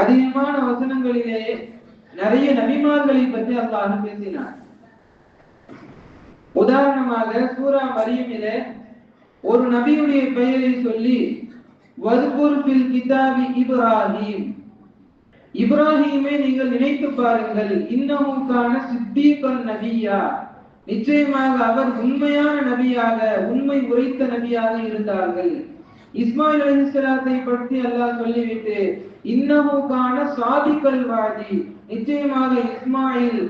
அதிகமான வசனங்களிலே நிறைய நபிமார்களை பற்றி அல்லாஹ் பேசினார். உதாரணமாக சூரா மரியமிலே ஒரு நபியுடைய பெயரை சொல்லி வதுகுர் கிதாபி இப்ராஹிம். இப்ராஹிமை நீங்கள் நினைத்து பாருங்கள் இன்னமுக்கான சித்தீபன் நபியா. நிச்சயமாக அவர் உண்மையான நபியாக உண்மை உரைத்த நபியாக இருந்தார்கள். இஸ்மாயில் அலிஸ்லாத்தை பற்றி அல்லாஹ் சொல்லிவிட்டு இன்னமுக்கான சாதிக்கல் வாதி. நிச்சயமாக இஸ்மாயில்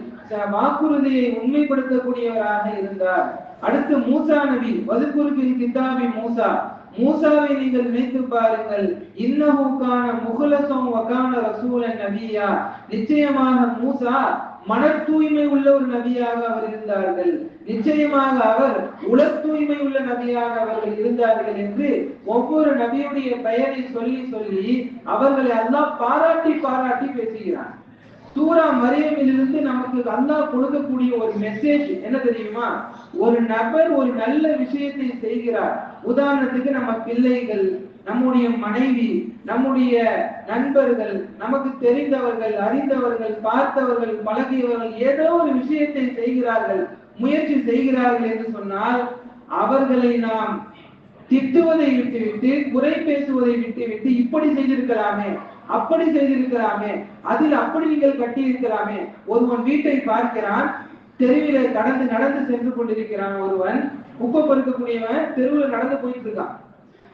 வாக்குறுதியை உண்மைப்படுத்தக்கூடியவராக இருந்தார். அடுத்து மூசா நபி வதுகுருபின் கிதாபி மூசா. மூசாவை நீங்கள் நினைத்து பாருங்கள் இன்னமுக்கான முகலசம் வகான ரசூலன் நபியா. நிச்சயமாக மூசா மன தூய்மை உள்ள ஒரு நபியாக அவர் இருந்தார்கள். நிச்சயமாக அவர் உல தூய்மை உள்ள நபியாக அவர்கள் இருந்தார்கள் என்று ஒவ்வொரு நபியுடைய பெயரை சொல்லி சொல்லி அவர்களை எல்லாம் பாராட்டி பாராட்டி பேசுகிறார் சூரா மரியமிலிருந்து நமக்கு அல்லாஹ் கொடுக்கக்கூடிய ஒரு மெசேஜ் என்ன தெரியுமா? ஒரு நபர் ஒரு நல்ல விஷயத்தை செய்கிறார். உதாரணத்துக்கு நம்ம பிள்ளைகள் நம்முடைய மனைவி நம்முடைய நண்பர்கள் நமக்கு தெரிந்தவர்கள் அறிந்தவர்கள் பார்த்தவர்கள் பழகியவர்கள் ஏதோ ஒரு விஷயத்தை செய்கிறார்கள் முயற்சி செய்கிறார்கள் என்று சொன்னால் அவர்களை நாம் திட்டுவதை விட்டுவிட்டு குறை பேசுவதை விட்டுவிட்டு இப்படி செய்திருக்கலாமே அப்படி செய்திருக்கலாமே அதில் அப்படி நீங்கள் கட்டி இருக்கலாமே ஒருவன் வீட்டை பார்க்கிறான் தெருவில கடந்து நடந்து சென்று கொண்டிருக்கிறான் ஒருவன் குப்பை பொறுக்கக்கூடியவன் தெருவில் நடந்து போயிட்டு இருக்கான்.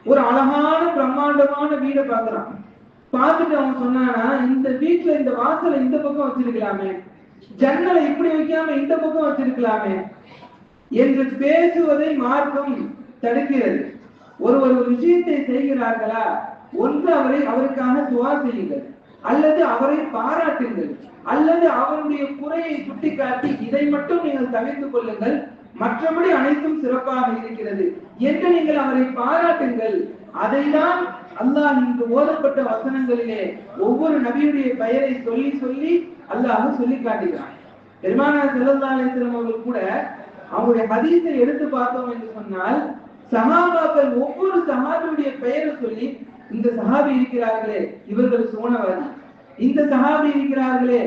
ஒரு அழகான பிரம்மாண்டமான வீடை பாக்குறான் பார்த்துட்டு அவன் சொன்னானா இந்த வீட்டுல இந்த வாசலை இந்த பக்கம் வச்சிருக்கலாமே. ஜன்னலை இப்படி வைக்காம இந்த பக்கம் வச்சிருக்கலாமே. என்று பேசுவதை மார்க்கம் தடுக்கிறது. ஒரு ஒரு விஷயத்தை செய்கிறார்களா? ஒன்று அவரை அவருக்காக துவா செய்யுங்கள். அல்லது அவரை பாராட்டுங்கள். அல்லது அவருடைய குறையை சுட்டிக்காட்டி இதை மட்டும் நீங்கள் தவிர்த்து கொள்ளுங்கள். மற்றபடி அனைத்தும் சிறப்பாக இருக்கிறது. என்று நீங்கள் அவரை பாராட்டுங்கள். அதைதான் அல்லாஹ் இங்கு ஓதப்பட்ட வசனங்களிலே ஒவ்வொரு நபியுடைய பெயரை சொல்லி சொல்லி அல்லாஹ் சொல்லி காட்டுகிறான். பெருமானா செல்லல்லா அவர்கள் கூட அவங்களுடைய ஹதீஸை எடுத்து பார்த்தோம் என்று சொன்னால் சகாபாக்கள் ஒவ்வொரு சகாபியுடைய பெயரை சொல்லி இந்த சஹாபி இருக்கிறார்களே இவர்கள் சோனவர் இந்த சஹாபி இருக்கிறார்களே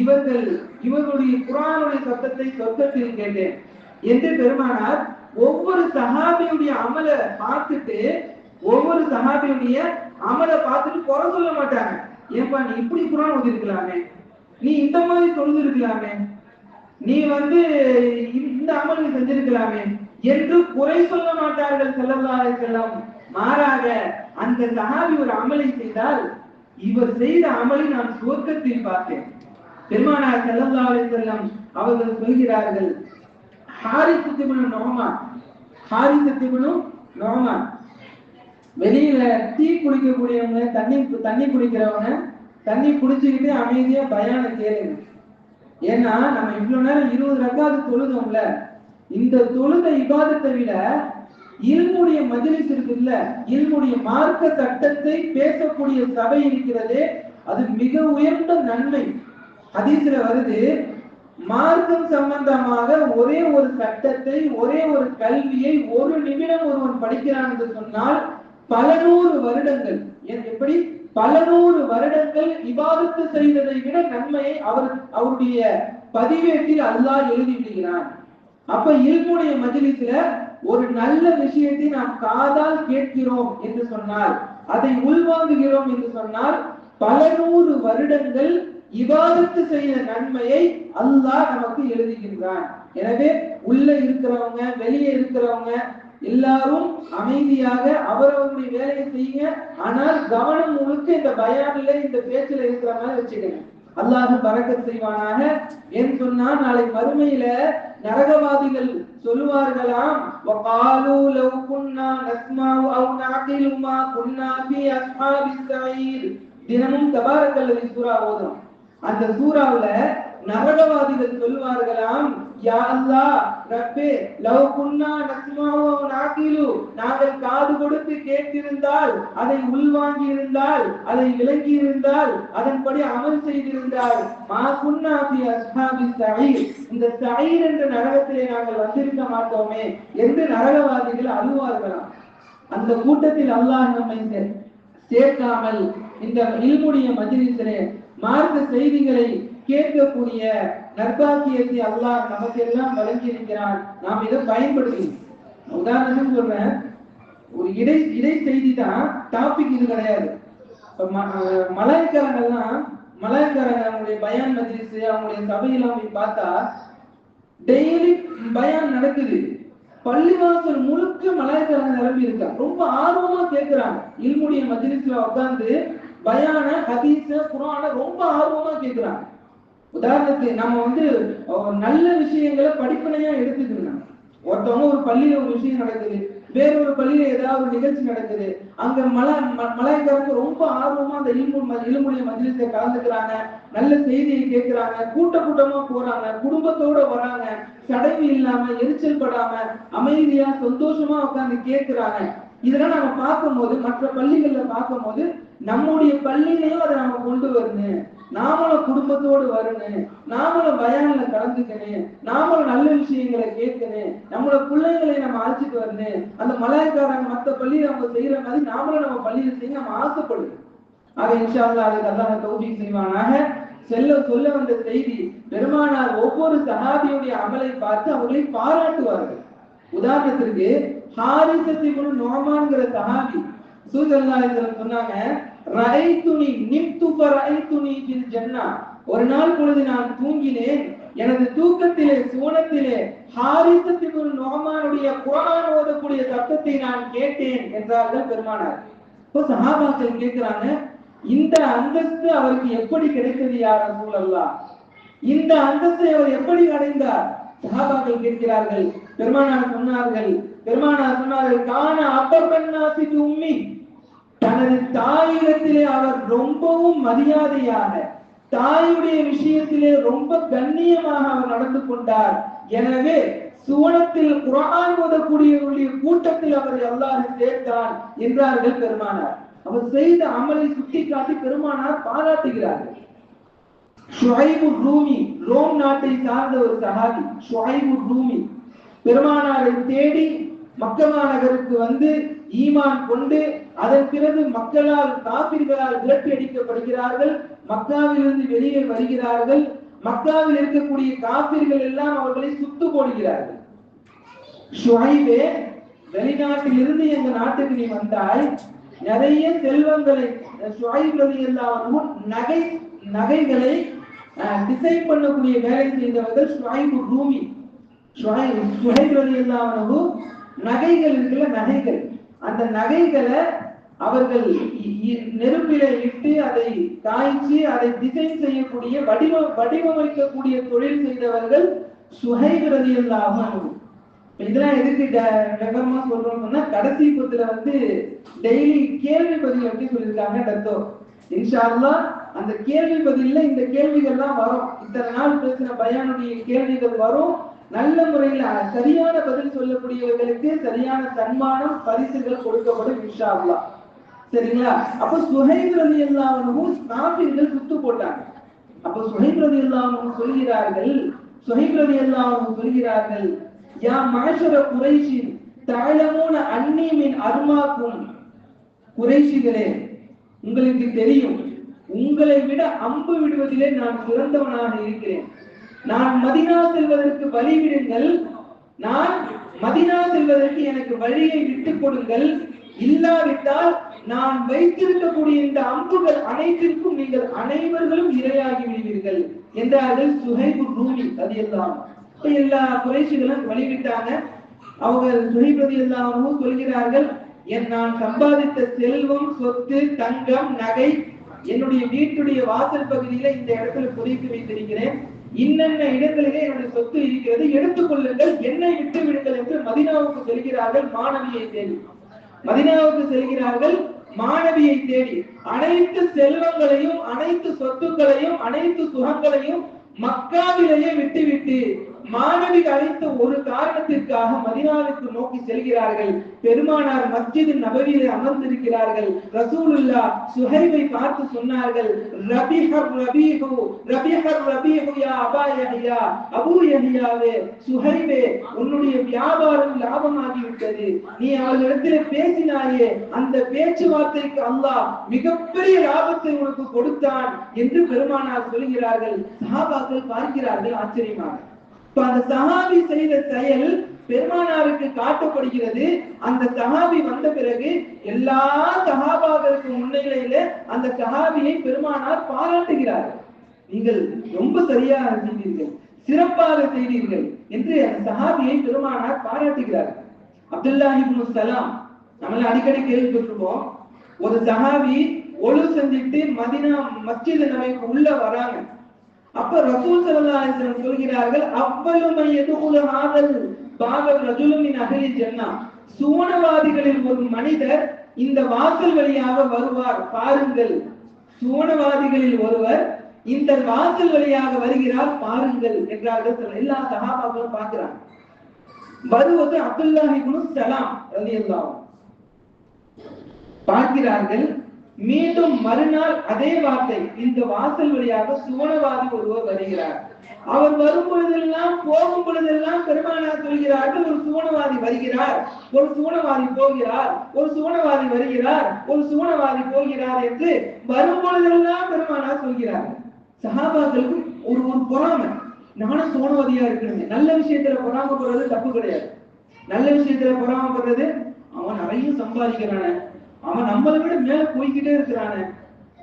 இவர்கள் இவர்களுடைய குரானுடைய சத்தத்தை சொர்க்கத்தில் கேட்டேன். என்று பெருமானார் ஒவ்வொரு சஹாபியுடைய அமல பார்த்துட்டு ஒவ்வொரு சஹாபியுடைய அமல பார்த்துட்டு குறை சொல்ல மாட்டாங்க. ஏன்பா நீ இப்படி குரான் ஓதிருக்கலாமே நீ இந்த மாதிரி தொழுதிருக்கலாமே? நீ வந்து இந்த அமல் செஞ்சிருக்கலாமே? என்று குறை சொல்ல மாட்டார்கள் செல்லல்லாஹு செல்லம் மாறாக அந்த சஹாபி ஒரு அமலை செய்தால் இவர் செய்த அமலை நான் சுவர்க்கத்தில் பார்த்தேன். பெருமானார் செல்லல்லாஹு செல்லம் அவர்கள் சொல்கிறார்கள் ஹாரிசத்திபுனு நோமா ஹாரிசத்திபுனு நோமா வெளியில டீ குடிக்கக்கூடியவங்க தண்ணி தண்ணி குடிக்கிறவங்க தண்ணி குடிச்சுக்கிட்டு அமைதியா பயான கேளுங்க ஏன்னா நம்ம இவ்வளவு நேரம் இருபது ரக்காது தொழுதோம்ல இந்த தொழுத இபாதத்தை விட இல்முடைய மஜிலிஸ் இருக்குல்ல இல்முடைய மார்க்க சட்டத்தை பேசக்கூடிய சபை இருக்கிறதே அது மிக உயர்ந்த நன்மை. ஹதீஸ்ல வருது மார்க்கம் சம்பந்தமாக ஒரே ஒரு சட்டத்தை ஒரே ஒரு கல்வியை ஒரு நிமிடம் ஒருவன் படிக்கிறான் என்று சொன்னால் பல நூறு வருடங்கள் எப்படி? பல நூறு வருடங்கள் விவாதத்து செய்ததை விட நன்மையை அவர் அவருடைய பதிவேட்டில் அல்லாஹ் எழுதி விடுகிறான். அப்ப இல்முடைய மஜிலிஸ்ல ஒரு நல்ல விஷயத்தை நாம் காதால் கேட்கிறோம் என்று சொன்னால் அதை உள்வாங்குகிறோம் என்று சொன்னால் பல நூறு வருடங்கள் இவாதத்து செய்த நன்மையை அல்லாஹ் நமக்கு எழுதுகின்றான். எனவே உள்ள இருக்கிறவங்க வெளியே இருக்கிறவங்க எல்லாரும் அமைதியாக அவரவருடைய வேலையை செய்யுங்க. ஆனால் கவனம் முழுக்க இந்த பயானில இந்த பேச்சுல இருக்கிற மாதிரி வச்சுக்கணும் அல்லாஹ் பறக்க செய்வானாக. ஏன் சொன்னா நாளை மறுமையில நரகவாதிகள் சொல்லுவார்களாம் வகாலு லவ் குன்னா நஸ்மாஉ அவ் நஅகிலு குன்னா பி அஸ்ஹாபிஸ் ஸஈர் தினமும் தபாரக்கல்லதி சூரா ஓதும் அந்த சூறாவுல நரகவாதிகள் சொல்லுவார்களாம் யா அல்லாஹ் ரப்பே லவ் குன்னா நஸ்மாவோ அவ் நாங்கள் காது கொடுத்து கேட்டிருந்தால் அதை உள்வாங்கி இருந்தால் அதை விளங்கி இருந்தால் அதன்படி அமல் செய்திருந்தால். மா குன்னா பி அஸ்ஹாபி ஸஈர் இந்த ஸஈர் என்ற நரகத்திலே நாங்கள் வந்திருக்க மாட்டோமே என்று நரகவாதிகள் அழுவார்களாம். அந்த கூட்டத்தில் அல்லாஹ் நம்மை சேர்க்காமல் இந்த இல்முடைய மஜ்லிஸிலே மார்க்க செய்திகளை கேட்கக்கூடிய நற்பாக்கியத்தை அல்லாஹ் நமக்கு எல்லாம் வழங்கி இருக்கிறான் நாம் இதை பயன்படுத்தணும் உதாரணம் சொல்றேன். ஒரு இடை இடை செய்தி தான் டாபிக் இது கிடையாது. இப்ப ம- மலாய்க்காரங்க அவங்களுடைய பயான் மஜ்லிஸ் அவங்களுடைய சபையெல்லாம் போய் பார்த்தா டெய்லி பயான் நடக்குது. பள்ளிவாசல் முழுக்க மலாய்க்காரங்க நிரம்பி இருக்கா. ரொம்ப ஆர்வமா கேட்கிறாங்க இல்முடைய மஜ்லிஸ்ல உட்கார்ந்து பயான ஹதீஸ குரான ரொம்ப ஆர்வமா கேட்கிறாங்க உதாரணத்துக்கு நம்ம வந்து நல்ல விஷயங்களை படிப்பனையா எடுத்துக்கணும் ஒருத்தவங்க ஒரு பள்ளியில ஒரு விஷயம் நடக்குது வேறொரு பள்ளியில ஏதாவது ஒரு நிகழ்ச்சி நடக்குது அங்க மலை ம- ரொம்ப ஆர்வமா அந்த இல்மு ம- மதிலத்தை கலந்துக்கிறாங்க நல்ல செய்தியை கேட்கிறாங்க கூட்ட கூட்டமா போறாங்க குடும்பத்தோட வராங்க சடைவு இல்லாம எரிச்சல் படாம அமைதியா சந்தோஷமா உட்காந்து கேட்கிறாங்க. இதெல்லாம் நம்ம பார்க்கும்போது மற்ற பள்ளிகள்ல பார்க்கும்போது நம்முடைய பள்ளியிலையும் அதை நம்ம கொண்டு வரணும். நாமளும் குடும்பத்தோடு வரணும். நாமளும் பயான்ல கலந்துக்கணும். நாமளும் நல்ல விஷயங்களை கேட்கணும். நம்மளோட பிள்ளைங்களை நம்ம அழைச்சிட்டு வரணும். அந்த மலையக்காரங்க மத்த பள்ளியில அவங்க செய்யற மாதிரி நாமளும் நம்ம பள்ளியில செய்ய நம்ம ஆசைப்படுவோம் ஆக இன்ஷா அல்லாஹ் அதுக்கு அல்லாஹ் தௌஃபீக் செய்வானாக. செல்ல சொல்ல வந்த செய்தி பெருமானார் ஒவ்வொரு சஹாபியுடைய அமலை பார்த்து அவர்களை பாராட்டுவார்கள். உதாரணத்திற்கு ஹாரிசத்திபுல் நோமான்கிற சஹாபி சூசல்லாஹிஸ்லம் சொன்னாங்க ரைத்துனி நிம்து ஃபரைத்துனி ஃபில் ஜன்னா. ஒரு நாள் பொழுது நான் தூங்கினேன். எனது தூக்கத்திலே சுவனத்திலே ஹாரிசத்திபுல் நோமானுடைய குரான் ஓதக்கூடிய சத்தத்தை நான் கேட்டேன் என்றார்கள் பெருமானார். இப்போ சஹாபாக்கள் கேட்கிறாங்க இந்த அந்தஸ்து அவருக்கு எப்படி கிடைத்தது யார் சூழல்லா இந்த அந்தஸ்தை அவர் எப்படி அடைந்தார்? சஹாபாக்கள் கேட்கிறார்கள். பெருமானார் சொன்னார்கள். பெருமானார் சொன்னார்கள் காண அப்பர் பெண்ணாசிக்கு உம்மி. தனது தாயிடத்திலே அவர் ரொம்பவும் மரியாதையான தாயுடைய விஷயத்திலே ரொம்ப கண்ணியமாக அவர் நடந்து கொண்டார். எனவே சுவனத்தில் குரான் ஓதக்கூடியவர்களுடைய கூட்டத்தில் அவரை அல்லாஹ் சேர்த்தான் என்றார்கள் பெருமானார். அவர் செய்த அமலை சுட்டிக்காட்டி பெருமானார் பாராட்டுகிறார்கள். ஷுஹைபு ரூமி ரோம் நாட்டை சார்ந்த ஒரு சஹாபி ஷுஹைபு ரூமி. பெருமானாரை தேடி மக்கமா நகருக்கு வந்து ஈமான் கொண்டு அதன் பிறகு மக்களால் காப்பிர்களால் விரட்டி அடிக்கப்படுகிறார்கள் மக்காவிலிருந்து வெளியே வருகிறார்கள். மக்காவில் இருக்கக்கூடிய காப்பிர்கள் எல்லாம் அவர்களை சுத்து போடுகிறார்கள். ஷுஐபே வெளிநாட்டிலிருந்து எங்க நாட்டுக்கு நீ வந்தாய் நிறைய செல்வங்களை ஷுஐப் ரலியல்லாஹு நகை நகைகளை டிசைன் பண்ணக்கூடிய வேலை செய்தவர்கள் ஷுஐப் ரூமி. ஷுஐப் ஷுஐப் நகைகள் இருக்குல்ல நகைகள். அந்த நகைகளை அவர்கள் இ- நெருப்பில இட்டு அதை காய்ச்சி அதை டிசைன் செய்யக்கூடிய வடிவ வடிவமைக்கக்கூடிய தொழில் செய்தவர்கள் சுஹைப் ரலியல்லாஹு இதெல்லாம் எதுக்கு விவரமா சொல்றோம்னா கடைசி புத்துல வந்து டெய்லி கேள்வி பதில் எப்படி சொல்லியிருக்காங்க டத்தோ. இன்ஷால்லா அந்த கேள்வி பதில இந்த கேள்விகள் தான் வரும். இத்தனை நாள் பேசின பயானுடைய கேள்விகள் வரும். நல்ல முறையில சரியான பதில் சொல்லக்கூடியவர்களுக்கு சரியான சன்மானம் பரிசுகள் கொடுக்கப்படும் இன்ஷா சரிங்களா? அப்ப சுஹைப் ரதி அல்லாஹ்வும் காபிர்கள் போட்டாங்க. அப்ப சுஹைப் ரதி சொல்கிறார்கள் சுஹைப் ரதி சொல்கிறார்கள் யா மாஷர குறைஷி தாழமோன அன்னி மின் அருமாக்கும். குறைஷிகளே உங்களுக்கு தெரியும் உங்களை விட அம்பு விடுவதிலே நான் சிறந்தவனாக இருக்கிறேன். நான் மதினா செல்வதற்கு வழி விடுங்கள். நான் மதினா செல்வதற்கு எனக்கு வழியை விட்டுக் கொடுங்கள். இல்லாவிட்டால் நான் வைத்திருக்கக்கூடிய இந்த அம்புகள் அனைத்திற்கும் நீங்கள் அனைவர்களும் இரையாகி விடுவீர்கள் என்றார்கள் சுகைபு ரூமி அது எல்லாம் எல்லா குறைசிகளும் வழிவிட்டாங்க. அவங்க சுகைபதி எல்லாமும் சொல்கிறார்கள் என் நான் சம்பாதித்த செல்வம் சொத்து தங்கம் நகை என்னுடைய வீட்டுடைய வாசல் பகுதியில இந்த இடத்துல புதைத்து வைத்திருக்கிறேன். இன்னென்ன இடங்களிலே என்னுடைய சொத்து இருக்கிறது எடுத்துக் கொள்ளுங்கள். என்னை விட்டு விடுங்கள் என்று மதினாவுக்கு செல்கிறார்கள் மாணவியை தேடி. மதினாவுக்கு செல்கிறார்கள் மாணவியை தேடி அனைத்து செல்வங்களையும் அனைத்து சொத்துக்களையும் அனைத்து சுகங்களையும் மக்காவிலேயே விட்டுவிட்டு மாணவி அழைத்த ஒரு காரணத்திற்காக மதினாவுக்கு நோக்கி செல்கிறார்கள். பெருமானார் மஸ்ஜித் நபவியிலே அமர்ந்திருக்கிறார்கள். ரசூலுல்லா சுஹைபை பார்த்து சொன்னார்கள் ரபிஹர் ரபீஹு ரபிஹர் ரபீஹு யா அபா யஹியா அபு யஹியாவே சுஹைபே உன்னுடைய வியாபாரம் லாபமாகி விட்டது நீ அவர்களிடத்தில் பேசினாயே அந்த பேச்சுவார்த்தைக்கு அல்லாஹ் மிகப்பெரிய லாபத்தை உனக்கு கொடுத்தான் என்று பெருமானார் சொல்கிறார்கள். சஹாபாக்கள் பார்க்கிறார்கள் ஆச்சரியமாக. இப்ப அந்த சஹாபி செய்த செயல் பெருமானாருக்கு காட்டப்படுகிறது. அந்த சஹாபி வந்த பிறகு எல்லா சஹாபாக்களுக்கு முன்னிலையில அந்த சஹாபியை பெருமானார் பாராட்டுகிறார். நீங்கள் ரொம்ப சரியாக செய்தீர்கள் சிறப்பாக செய்தீர்கள் என்று அந்த சஹாபியை பெருமானார் பாராட்டுகிறார். அப்துல்லா இப்னு சலாம் நம்மள அடிக்கடி கேள்விப்பட்டிருப்போம் ஒரு சஹாபி ஒழு செஞ்சுட்டு மதினா மஸ்ஜித் நமக்கு உள்ள வராங்க. அப்ப ரசூல் ஸல்லல்லாஹு சொல்கிறார்கள் அவ்வளவு மை எதுகுல ஹாதல் பாப ரஜுலுமின் அஹ்லி ஜன்னா. சுவனவாதிகளில் ஒரு மனிதர் இந்த வாசல் வழியாக வருவார் பாருங்கள். சுவனவாதிகளில் ஒருவர் இந்த வாசல் வழியாக வருகிறார் பாருங்கள் என்றார்கள். எல்லா சகாபாக்களும் பார்க்கிறாங்க. வருவது அப்துல்லாஹிபுனு சலாம் ரலியல்லாஹு பார்க்கிறார்கள் மீண்டும் மறுநாள் அதே வார்த்தை இந்த வாசல் வழியாக சுவனவாதி ஒருவர் வருகிறார். அவர் வரும் பொழுதெல்லாம் போகும் பொழுதெல்லாம் பெருமானார் சொல்கிறார்கள் ஒரு சுவனவாதி வருகிறார் ஒரு சுவனவாதி போகிறார் ஒரு சுவனவாதி வருகிறார் ஒரு சுவனவாதி போகிறார் என்று வரும் பொழுதெல்லாம் பெருமானார் சொல்கிறார். சஹாபாக்களுக்கு ஒரு ஒரு பொறாமை. நானும் சுவனவாதியா இருக்கணுமே. நல்ல விஷயத்துல பொறாமப்படுறது தப்பு கிடையாது. நல்ல விஷயத்துல பொறாமப்படுறது அவன் நிறைய சம்பாதிக்கிறான. அவன் நம்மளை விட மேல போய்கிட்டே இருக்கிறானே.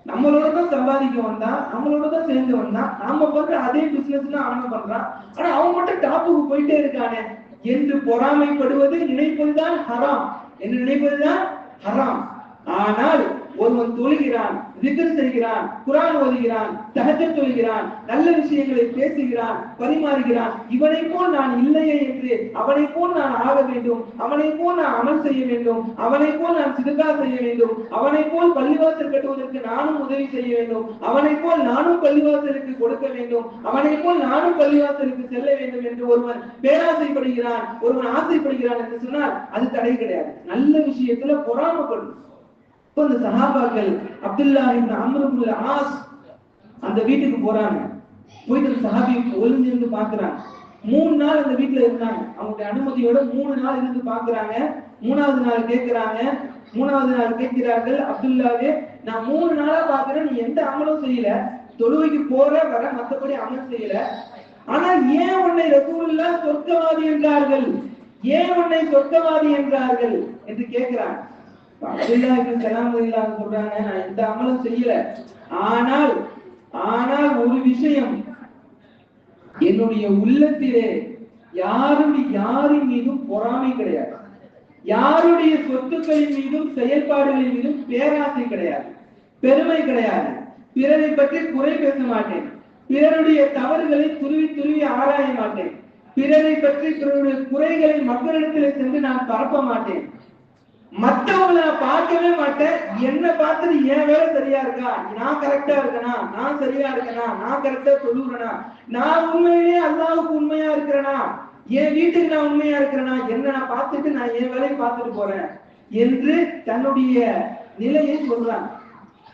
நம்மளோட தான் சம்பாதிக்க வந்தான் நம்மளோட தான் சேர்ந்து வந்தான். நாம பண்ற அதே பிசினஸ் தான் அவன் பண்றான். ஆனா அவன் மட்டும் டாப்புக்கு போயிட்டே இருக்கானே. என்று பொறாமைப்படுவது நினைப்பதுதான் ஹராம். என்று நினைப்பதுதான் ஹராம். ஆனால் ஒருவன் தொழுகிறான் திக்ர் செய்கிறான் குரான் ஓதுகிறான் தஹஜத் தொழுகிறான் நல்ல விஷயங்களை பேசுகிறான் பரிமாறுகிறான். இவனை போல் நான் இல்லையே என்று அவனை போல் நான் ஆக வேண்டும் அவனை போல் நான் அமல் செய்ய வேண்டும் அவனை போல் நான் சிறுகா செய்ய வேண்டும் அவனை போல் பள்ளிவாசல் கட்டுவதற்கு நானும் உதவி செய்ய வேண்டும் அவனை போல் நானும் பள்ளிவாசலுக்கு கொடுக்க வேண்டும் அவனை போல் நானும் பள்ளிவாசலுக்கு செல்ல வேண்டும் என்று ஒருவன் பேராசைப்படுகிறான் ஒருவன் ஆசைப்படுகிறான் என்று சொன்னால் அது தடை கிடையாது. நல்ல விஷயத்துல பொறாமப்படும் இப்ப இந்த சஹாபாக்கள் அப்துல்லா இந்த அம்ருபுல் ஆஸ் அந்த வீட்டுக்கு போறாங்க. போயிட்டு அந்த சஹாபி ஒளிஞ்சிருந்து பாக்குறாங்க. மூணு நாள் அந்த வீட்டுல இருந்தாங்க. அவங்களுடைய அனுமதியோட மூணு நாள் இருந்து பாக்குறாங்க. மூணாவது நாள் கேட்கிறாங்க மூணாவது நாள் கேட்கிறார்கள். அப்துல்லாவே நான் மூணு நாளா பாக்குறேன். நீ எந்த அமலும் செய்யல. தொழுவைக்கு போற வர மத்தபடி அமல் செய்யல. ஆனா ஏன் உன்னை ரசூல்லா சொர்க்கவாதி என்றார்கள்? ஏன் உன்னை சொர்க்கவாதி என்றார்கள்? என்று கேட்கிறாங்க அப்துல்லா இப்ப சலாம் சொல்றாங்க நான் எந்த அமலம் செய்யல. ஆனால் ஆனால் ஒரு விஷயம். என்னுடைய உள்ளத்திலே யாருடைய யாரின் மீதும் பொறாமை கிடையாது. யாருடைய சொத்துக்களின் மீதும் செயல்பாடுகளின் மீதும் பேராசை கிடையாது. பெருமை கிடையாது. பிறரை பற்றி குறை பேச மாட்டேன். பிறருடைய தவறுகளை துருவி துருவி ஆராய மாட்டேன். பிறரை பற்றி பிறருடைய குறைகளை மக்களிடத்தில் சென்று நான் பரப்ப மாட்டேன். மத்தவங்கள பார்க்கவே மாட்டேன். என்ன பார்த்துட்டு என் வேலை சரியா இருக்கா? நான் கரெக்டா இருக்கனா? நான் சரியா இருக்கனா? நான் கரெக்டா சொல்லுறேனா? நான் உண்மையிலேயே அல்லாவுக்கு உண்மையா இருக்கிறேனா? என் வீட்டுக்கு நான் உண்மையா இருக்கிறேனா? என்ன நான் பார்த்துட்டு நான் என் வேலையை பார்த்துட்டு போறேன் என்று தன்னுடைய நிலையை சொல்றான்.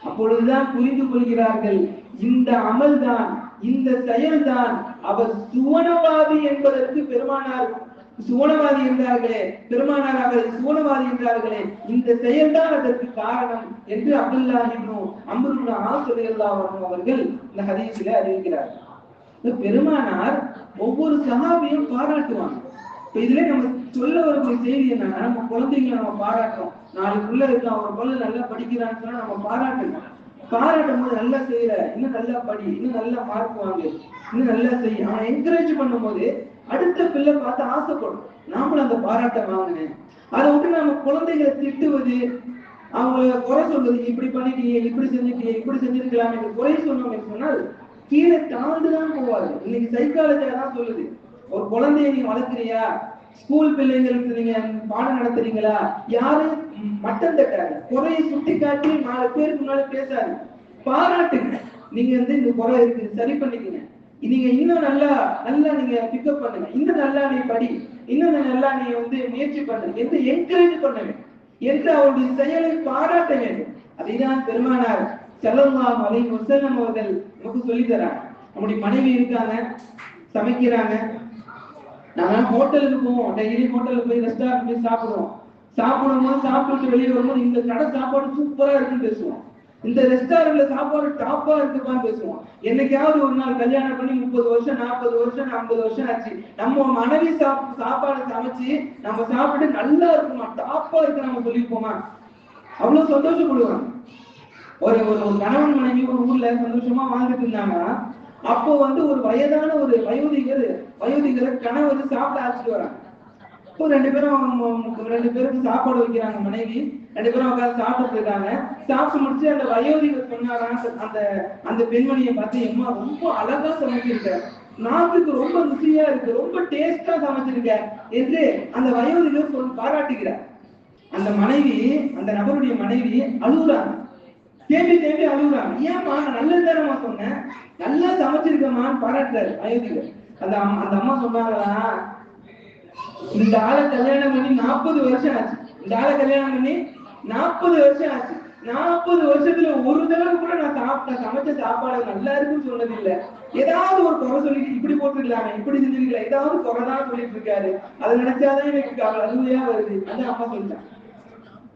அப்பொழுதுதான் புரிந்து கொள்கிறார்கள். இந்த அமல்தான் இந்த செயல்தான் அவர் சுவனவாதி என்பதற்கு பெருமானார் சுவனவாதி என்றார்களே பெருமானார் அவர்கள் சுவனவாதி என்றார்களே இந்த செயல்தான் அதற்கு காரணம் என்று அப்துல்லா இப்னு அம்ரு இப்னு அவர்கள் இந்த ஹதீஸிலே அறிவிக்கிறார். இந்த பெருமானார் ஒவ்வொரு சகாபியும் பாராட்டுவாங்க. இப்ப இதுல நம்ம சொல்ல வரக்கூடிய செய்தி என்னன்னா நம்ம குழந்தைங்களை நம்ம பாராட்டுறோம். நாளைக்குள்ள இருக்கலாம் ஒரு பொருள் நல்லா படிக்கிறான்னு சொன்னா நம்ம பாராட்டணும். பாராட்டும் போது நல்லா செய்யற இன்னும் நல்லா படி இன்னும் நல்லா மார்க் வாங்கு இன்னும் நல்லா செய்யும் அவனை என்கரேஜ் பண்ணும் போது அடுத்த பிள்ளை பார்த்து ஆசைப்படும். நாமளும் அந்த பாராட்டை வாங்கினேன். அதை விட்டு நாம குழந்தைகளை திட்டுவது அவங்கள குறை சொல்றது இப்படி பண்ணிட்டீங்க இப்படி செஞ்சுட்டீங்க இப்படி செஞ்சிருக்கலாம் என்று குறை சொன்னோம் என்று சொன்னால் கீழே தாழ்ந்துதான் போவாரு இன்னைக்கு சைக்காலஜியா தான் சொல்லுது. ஒரு குழந்தைய நீங்க வளர்க்குறியா? ஸ்கூல் பிள்ளைங்களுக்கு நீங்க பாடம் நடத்துறீங்களா? யாரும் மட்டம் தட்டாது. குறையை சுட்டி காட்டி நாலு பேருக்கு முன்னாடி பேசாது. பாராட்டுங்க. நீங்க வந்து இந்த குறை இருக்கு சரி பண்ணிக்கங்க. நீங்க இன்னும் நல்லா நல்லா நீங்க பிக்கப் பண்ணுங்க. இன்னும் நல்லா நீ படி. இன்னும் நல்லா நீ வந்து முயற்சி பண்ணுங்க எந்த என்கரேஜ் பண்ண. வேண்டும் என்று அவருடைய செயலை பாராட்ட வேண்டும் அதைதான் பெருமானார் செல்லம்மா அலை முசல்லம் அவர்கள் நமக்கு சொல்லி தராங்க. நம்முடைய மனைவி இருக்காங்க சமைக்கிறாங்க. நாங்க ஹோட்டலுக்கு போவோம். டெய்லி ஹோட்டலுக்கு போய் ரெஸ்டாரண்ட் போய் சாப்பிடுவோம். சாப்பிடும்போது சாப்பிட்டு வெளியே வரும்போது இந்த கடை சாப்பாடு சூப்பரா இருக்குன்னு பேசுவோம். இந்த ரெஸ்டாரண்ட்ல சாப்பாடு டாப்பா இருக்குப்பான்னு பேசுவோம். என்னைக்காவது ஒரு நாள் கல்யாணம் பண்ணி முப்பது வருஷம் நாற்பது வருஷம் ஐம்பது வருஷம் ஆச்சு. நம்ம மனைவி சாப் சாப்பாடு சமைச்சு நம்ம சாப்பிட்டு நல்லா இருக்குமா? டாப்பா இருக்கு நம்ம சொல்லிப்போமா? அவ்வளவு சந்தோஷப்படுவாங்க ஒரு ஒரு ஒரு கணவன் மனைவி ஒரு ஊர்ல சந்தோஷமா வாழ்ந்துட்டு இருந்தாங்க அப்போ வந்து ஒரு வயதான ஒரு வயோதிகர் வயோதிகரை கணவர் சாப்பிட அழைச்சிட்டு வராங்க. இப்போ ரெண்டு பேரும் அவங்க ரெண்டு பேருக்கு சாப்பாடு வைக்கிறாங்க மனைவி. ரெண்டு பேரும் உட்காந்து சாப்பிட்டு இருக்காங்க சாப்பிட்டு முடிச்சு அந்த வயோதிக சொன்னாராம் அந்த- அந்த அந்த பெண்மணியை பார்த்து எம்மா ரொம்ப அழகா சமைச்சிருக்க. நாக்குக்கு ரொம்ப ருசியா இருக்கு. ரொம்ப டேஸ்டா சமைச்சிருக்க. என்று அந்த வயோதிகர் சொல் பாராட்டுகிறார். அந்த மனைவி அந்த நபருடைய மனைவி அழுகுறாங்க. தேம்பி தேம்பி அழுகுறாங்க. ஏன்மா நல்லது நல்லதுதானம்மா சொன்னேன். நல்லா சமைச்சிருக்கமான்னு பாராட்டுறாரு வயோதிகர். அந்த அம்மா அந்த அம்மா சொன்னாங்களா இந்த ஆளை கல்யாணம் பண்ணி நாற்பது வருஷம் ஆச்சு. இந்த ஆளை கல்யாணம் பண்ணி நாற்பது வருஷம் ஆச்சு. நாற்பது வருஷத்துல ஒரு தடவை கூட நான் சாப்பிட்ட சமைச்ச சாப்பாடு நல்லா இருக்குன்னு சொன்னது இல்ல ஏதாவது ஒரு குறை சொல்லிட்டு இப்படி போட்டுருக்கலாமே இப்படி செஞ்சிருக்கலாம் ஏதாவது குறைதான் சொல்லிட்டு இருக்காரு. அதை நினைச்சாதான் எனக்கு அவள் அழுவையா வருது. அந்த அம்மா சொல்லிட்டான்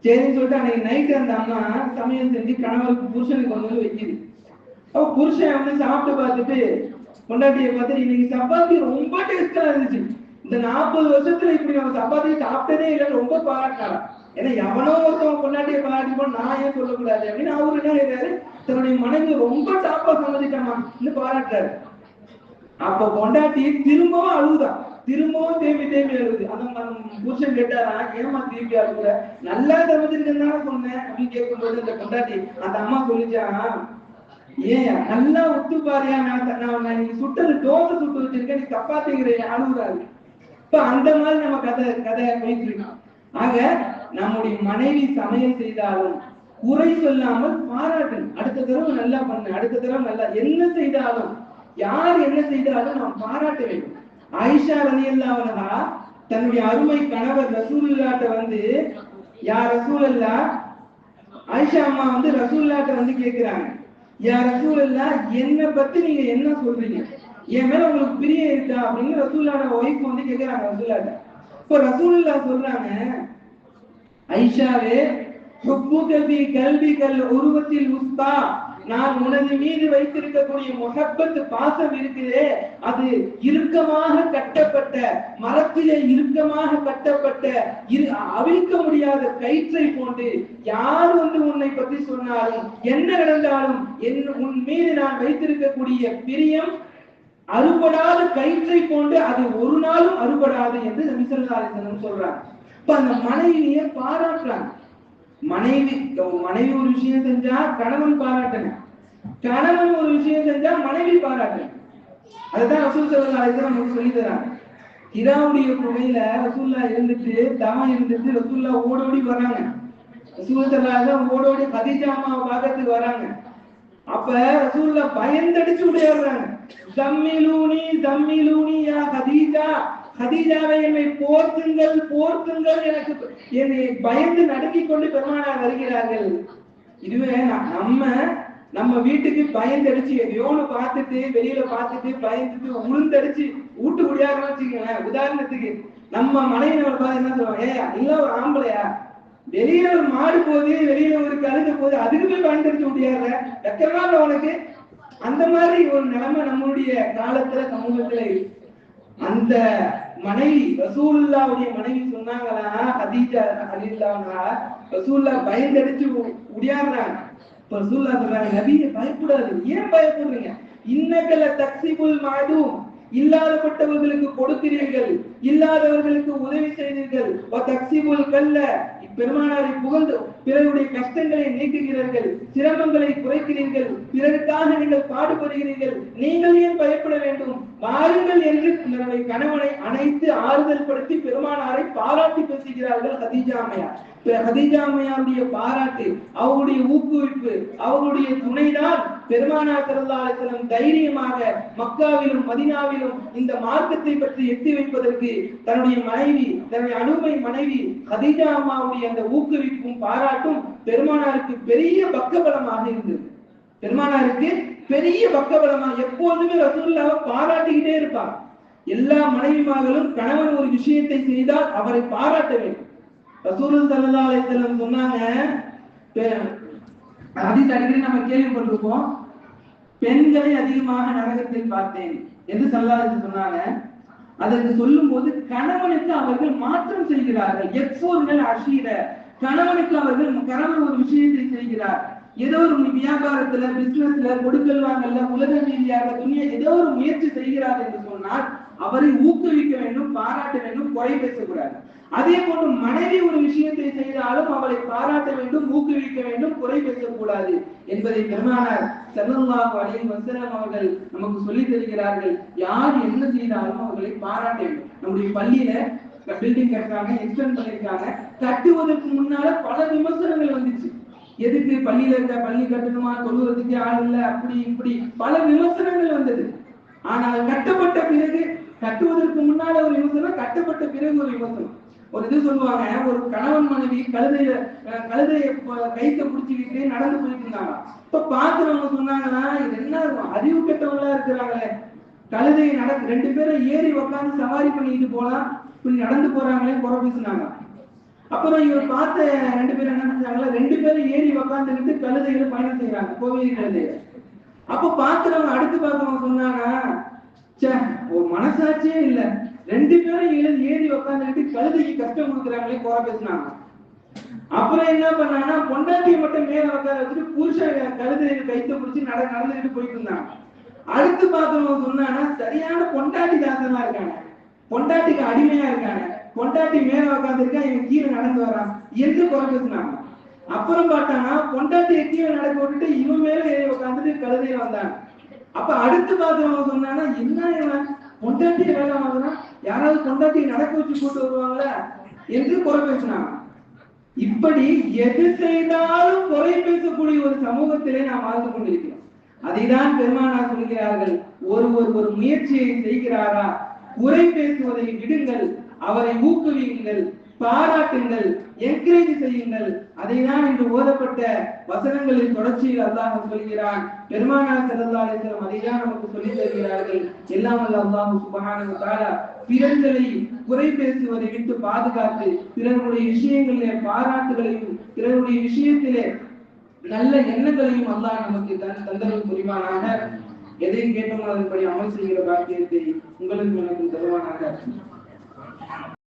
சரின்னு சொல்லிட்டு அன்னைக்கு நைட் அந்த அம்மா சமையல் செஞ்சு கணவருக்கு புருஷனுக்கு கொண்டு வந்து வைக்குது. அப்ப புருஷன் வந்து சாப்பிட்டு பார்த்துட்டு பொண்டாட்டியை பார்த்துட்டு இன்னைக்கு சப்பாத்தி ரொம்ப டேஸ்டா இருந்துச்சு. இந்த நாற்பது வருஷத்துல இப்படி நம்ம சப்பாத்தி சாப்பிட்டதே இல்லைன்னு ரொம்ப பாராட்டினாராம் ஏன்னா எவனோ ஒருத்தவன் பொண்டாட்டியை பாராட்டிப்போம் நான் ஏன் சொல்லக்கூடாது அப்படின்னு அவரு என்ன எழுதாரு தன்னுடைய மனைவி ரொம்ப டாப்பா சம்மதிட்டாமா பாராட்டுறாரு. அப்ப பொண்டாட்டி திரும்பவும் அழுகுதான் திரும்பவும் தேம்பி தேம்பி அழுகுது அந்த புருஷன் கேட்டாரா ஏமா திருப்பி அழுகுற நல்லா சமைச்சிருக்கேன்னு சொன்னேன் அப்படின்னு கேட்கும்போது அந்த பொண்டாட்டி அந்த அம்மா சொல்லிச்சா? ஏன் நல்லா உத்து பாரியா நான் நான் நீ சுட்டது தோசை சுட்டு வச்சிருக்கேன் நீ சப்பாத்திங்கிற அழுகுறாரு இப்ப அந்த மாதிரி நம்ம கதை கதையை போயிட்டு இருக்கோம் ஆக நம்முடைய மனைவி சமையல் செய்தாலும் குறை சொல்லாமல் பாராட்டணும். அடுத்த தடவை நல்லா பண்ணு அடுத்த தடவை நல்லா என்ன செய்தாலும் யார் என்ன செய்தாலும் நாம் பாராட்ட வேண்டும். ஆயிஷா ரலியல்லாஹு தன்னுடைய அருமை கணவர் ரசூல்லாட்ட வந்து யா ரசூலல்லா? ஆயிஷா அம்மா வந்து ரசூல்லாட்ட வந்து கேக்குறாங்க. யா ரசூலல்லா என்ன பத்தி நீங்க என்ன சொல்றீங்க? என் மேல உங்களுக்கு பிரியம் இருக்கா அப்படின்னு ரசூல்லாட ஒய்ஃப் வந்து கேக்குறாங்க ரசூல்லாட்ட இப்போ ரசூல்லா சொல்றாங்க ஐஷாவே ஹுப்புக கல்விகள் உருவத்தில் உஸ்தா. நான் உனது மீது வைத்திருக்கக்கூடிய முகப்பத்து பாசம் இருக்குதே. அது இறுக்கமாக கட்டப்பட்ட மரத்திலே இறுக்கமாக கட்டப்பட்ட இரு அவிழ்க்க முடியாத கயிற்றை போன்று யார் வந்து உன்னை பற்றி சொன்னாலும் என்ன நடந்தாலும் என் உன் மீது நான் வைத்திருக்கக்கூடிய பிரியம் அறுபடாத கயிற்றை போன்று அது ஒரு நாளும் அறுபடாது என்று நபிசல்லாசனம் சொல்றாங்க. இப்ப அந்த மனைவியை பாராட்டுறாங்க. மனைவி மனைவி ஒரு விஷயம் செஞ்சா கணவன் பாராட்டுங்க. கணவன் ஒரு விஷயம் செஞ்சா மனைவி பாராட்டுங்க. அதுதான் ரசூல் சல்லா நமக்கு சொல்லி தராங்க. ஹிராவுடைய குகையில ரசூல்லா இருந்துட்டு தவம் இருந்துட்டு ரசூல்லா ஓடோடி வராங்க. ரசூல் சல்லா ஓடோடி கதிஜாமாவை பார்க்கறதுக்கு வராங்க. அப்ப ரசூல்லா பயந்தடிச்சு விளையாடுறாங்க தம்மிலூனி தம்மிலூனி யா ஹதீஜா கதீஜாவை என்னை போர்த்துங்கள் போர்த்துங்கள் எனக்கு என்னை பயந்து நடுங்கிக் கொண்டு பெருமானார் வருகிறார்கள். இதுவே நம்ம நம்ம வீட்டுக்கு பயந்தடிச்சு எதையோன்னு பார்த்துட்டு வெளியில பார்த்துட்டு பயந்துட்டு உளுந்தடிச்சு ஊட்டு குடியாருன்னு வச்சுக்கோங்களேன் உதாரணத்துக்கு நம்ம மனைவி நம்ம பார்த்து என்ன சொல்லுவாங்க? ஏய் இல்ல ஒரு ஆம்பளையா? வெளியில ஒரு மாடு போகுது வெளியில ஒரு கழுத போகுது அதுக்கு போய் பயன்படுத்த முடியாத வெக்கமா நாள் உனக்கு? அந்த மாதிரி ஒரு நிலைமை நம்மளுடைய காலத்துல சமூகத்துல இருக்கு. அந்த மனைவி ரசூல்லாவுடைய மனைவி சொன்னாங்களா ஹதீஜா ஹதீஜாங்களா ரசூல்லா பயந்தடிச்சு உடையாடுறாங்க. இப்ப ரசூல்லா சொல்றாங்க நபியே பயப்படாது ஏன் பயப்படுறீங்க? இன்னக்கல தக்சிபுல் மாதும் இல்லாதப்பட்டவர்களுக்கு கொடுக்கிறீர்கள். இல்லாதவர்களுக்கு உதவி செய்தீர்கள். தக்சிபுல் கல்ல. பெருமானாரை புகழ்ந்து பிறருடைய கஷ்டங்களை நீக்குகிறீர்கள் சிரமங்களை குறைக்கிறீர்கள் பிறருக்காக நீங்கள் பாடுபடுகிறீர்கள் நீங்கள் ஏன் பயப்பட வேண்டும்? வாருங்கள் என்று தன்னுடைய கணவனை அணைத்து ஆறுதல் படுத்தி பெருமானாரை பாராட்டி பேசுகிறார்கள் ஹதீஜாமையார் ஹதீஜாமையாருடைய பாராட்டு அவருடைய ஊக்குவிப்பு அவருடைய துணைதான் பெருமானார் திறந்தாலும் தைரியமாக மக்காவிலும் மதினாவிலும் இந்த மார்க்கத்தை பற்றி எட்டி வைப்பதற்கு தன்னுடைய மனைவி தன்னுடைய அனுமை மனைவி ஹதீஜா அம்மாவுடைய அந்த ஊக்குவிப்பும் பாராட்டும் பெருமானாருக்கு பெரிய பக்கபலமாக இருந்தது. பெருமானாருக்கு பெரிய பக்கபலமா எப்போதுமே ரசூலுல்லாவை பாராட்டிக்கிட்டே இருப்பார். எல்லா மனைவிமார்களும் கணவன் ஒரு விஷயத்தை செய்தால் அவரை பாராட்ட வேண்டும். ரசூல் சல்லா அலைஹிஸ்ஸலாம் சொன்னாங்க ஹதீஸ் அடிக்கடி நம்ம கேள்விப்பட்டிருப்போம். பெண்களை அதிகமாக நரகத்தில் பார்த்தேன் என்று சல்லா சொன்னாங்க. அதற்கு சொல்லும் போது கணவனுக்கு அவர்கள் மாற்றம் செய்கிறார்கள். எப்போதுமே அஷீர. கணவனுக்கு அவர்கள் கணவன் ஒரு விஷயத்தை செய்கிறார். ஏதோ ஒரு வியாபாரத்துல பிசினஸ்ல கொடுக்கல் வாங்கல உலக ரீதியாக துணியை ஏதோ ஒரு முயற்சி செய்கிறார் என்று சொன்னால் அவரை ஊக்குவிக்க வேண்டும் பாராட்ட வேண்டும் குறை பேசக்கூடாது. அதே போன்று மனைவி ஒரு விஷயத்தை செய்தாலும் அவளை பாராட்ட வேண்டும் ஊக்குவிக்க வேண்டும் குறை பேசக்கூடாது என்பதை பெருமானார் செல்லல்லாஹு அலைஹி வஸல்லம் அவர்கள் நமக்கு சொல்லி தருகிறார்கள். யார் என்ன செய்தாலும் அவர்களை பாராட்ட வேண்டும். நம்முடைய பள்ளியில பில்டிங் கட்டுறாங்க எக்ஸ்டெண்ட் பண்ணிருக்காங்க. கட்டுவதற்கு முன்னால பல விமர்சனங்கள் வந்துச்சு. எதுக்கு பள்ளியில இருக்க பள்ளி கட்டணுமா தொழுவதற்கு ஆள் இல்லை அப்படி இப்படி பல விமர்சனங்கள் வந்தது. ஆனால் கட்டப்பட்ட பிறகு கட்டுவதற்கு முன்னால ஒரு விமர்சனம் கட்டப்பட்ட பிறகு ஒரு விமர்சனம் ஒரு இது சொல்லுவாங்க ஒரு கணவன் மனைவி கழுதைய கழுதைய ப- கைத்த பிடிச்சிக்கிட்டு நடந்து போயிட்டு இருந்தாங்க. இப்ப பாக்குறவங்க சொன்னாங்கன்னா இது என்ன இருக்கும்? அறிவு கெட்டவங்களா இருக்கிறாங்களே. கழுதையை நட ரெண்டு பேரும் ஏறி உட்காந்து சவாரி பண்ணிட்டு போலாம் இப்படி நடந்து போறாங்களே குறை பேசினாங்க. அப்புறம் இவர் பார்த்த ரெண்டு பேரும் என்ன செஞ்சாங்களா ரெண்டு பேரும் ஏறி உக்காந்துக்கிட்டு கழுதையில பயணம் செய்யறாங்க கோவில் கழுதையில அப்ப பாக்குறவங்க அடுத்து பார்த்தவங்க சொன்னாங்க ஒரு மனசாட்சியே இல்ல. ரெண்டு பேரும் எழுதி ஏறி உட்காந்துட்டு கழுதைக்கு கஷ்டம் கொடுக்குறாங்களே குறை பேசினாங்க. அப்புறம் என்ன பண்ணாங்கன்னா பொண்டாட்டியை மட்டும் மேல உட்கார வச்சுட்டு புருஷன் கழுதையில கைத்த பிடிச்சி நட நடந்துட்டு போயிட்டு இருந்தாங்க. அடுத்து பார்த்தவங்க சொன்னாங்கன்னா சரியான பொண்டாட்டி தாசனா இருக்காங்க பொண்டாட்டிக்கு அடிமையா இருக்காங்க பொண்டாட்டி மேல உட்காந்துருக்கா இவன் கீழே நடந்து வரான். என்று குறை பேசினாங்க? அப்புறம் பார்த்தாங்கன்னா பொண்டாட்டியை கீழே நடக்க விட்டுட்டு இவன் மேல ஏறி உட்காந்துட்டு கழுதையில வந்தாங்க. அப்ப அடுத்து பார்த்தவங்க சொன்னா என்ன இவன்? பொண்டாட்டியை வேலை வாங்குறான்? யாராவது பொண்டாட்டியை நடக்க வச்சு கூட்டு வருவாங்களா? என்று குறை பேசினாங்க இப்படி எது செய்தாலும் குறை பேசக்கூடிய ஒரு சமூகத்திலே நாம் வாழ்ந்து கொண்டிருக்கிறோம். அதைதான் பெருமானார் சொல்கிறார்கள். ஒருவர் ஒரு முயற்சியை செய்கிறாரா? குறை பேசுவதை விடுங்கள். அவரை ஊக்குவியுங்கள். பாராட்டுங்கள் என்கரேஜ் செய்யுங்கள். அதைதான் இன்று ஓதப்பட்ட வசனங்களின் தொடர்ச்சியில் அல்லாஹ் சொல்கிறான். பெருமானார் ஸல்லல்லாஹு அலைஹி வஸல்லம் அதைதான் நமக்கு சொல்லித் தருகிறார்கள். எல்லாம் அல்ல அல்லாஹ் சுப்ஹானஹு தாரா பிறர்களை குறை பேசுவதை விட்டு பாதுகாத்து பிறருடைய விஷயங்களிலே பாராட்டுகளையும் பிறருடைய விஷயத்திலே நல்ல எண்ணங்களையும் அல்லாஹ் நமக்கு தன் தந்தரவு புரிவானாக. எதை கேட்டோமோ அதன்படி அமல் செய்கிற பாக்கியத்தை உங்களுக்கு எனக்கும் தருவானாக.